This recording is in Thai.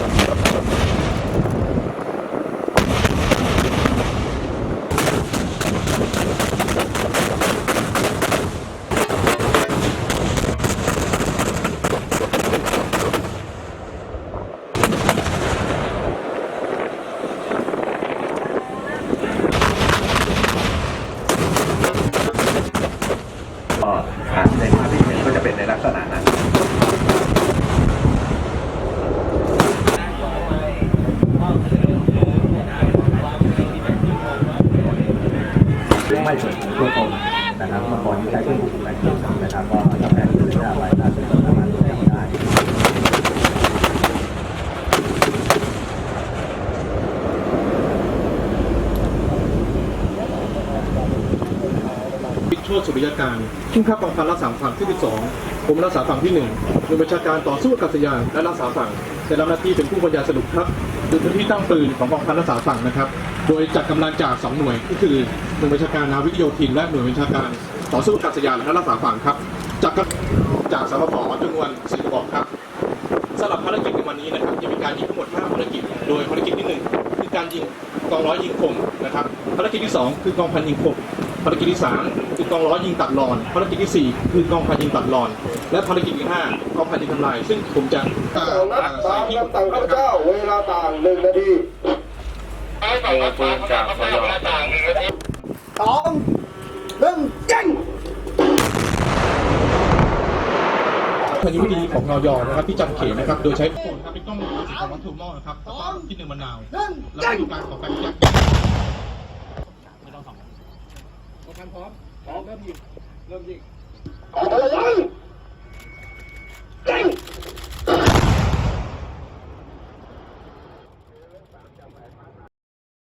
ก็ทในภาพที่เห็นก็จะเป็นในลักษณะนั้น ไม่เปิดตัวตนนะครับเมื่อก่อนใช้เครื่องมือการเงินนะครับก็ทำให้เกิดเรื่องอะไรถ้าซึ่งเราสามารถตรวจจับได้วิโชติสุริยการผู้ข้ากองพันรักษาฝั่งที่ 12ผมรักษาฝั่งที่1หน่วยบัญชาการต่อสู้อากาศยานและรักษาฝั่งได้รับหน้าที่เป็นผู้บรรยายสรุปครับดูพื้นที่ตั้งปืนของกองพันรักษาฝั่งนะครับ โดยจัดกำลังจาก 2 หน่วยก็คือหน่วยบัญชาการนาวิกโยธินและหน่วยบัญชาการต่อสู้กาศยานและรักษาฝั่งครับจากจากสมภจำนวน4กระบอกครับสำหรับภารกิจในวันนี้นะครับจะมีการยิงทั้งหมด5ภารกิจ โดยภารกิจที่ 1 คือการยิงกองร้อยยิงข่มนะครับภารกิจที่ 2 คือกองพันยิงข่มภารกิจที่ 3 คือกองร้อยยิงตัดรอน ภารกิจที่ 4 คือกองพันยิงตัดรอน และภารกิจที่ 5 กองพันยิงทำลาย ซึ่งผมจะสองนัดตามคำสั่งข้าพเจ้าเวลาต่างหนึ่งนาที มือปืนจากสยองสองหนึ่งยิงพายุดีของนอยนะครับที่จำเขตนะครับ โดยใช้โฟนครับเป็นกล้องวงจรปิดของวัตถุมอนะครับแล้วก็ที่หนึ่งมะนาวแล้วก็ดูการของการยักขอพลัง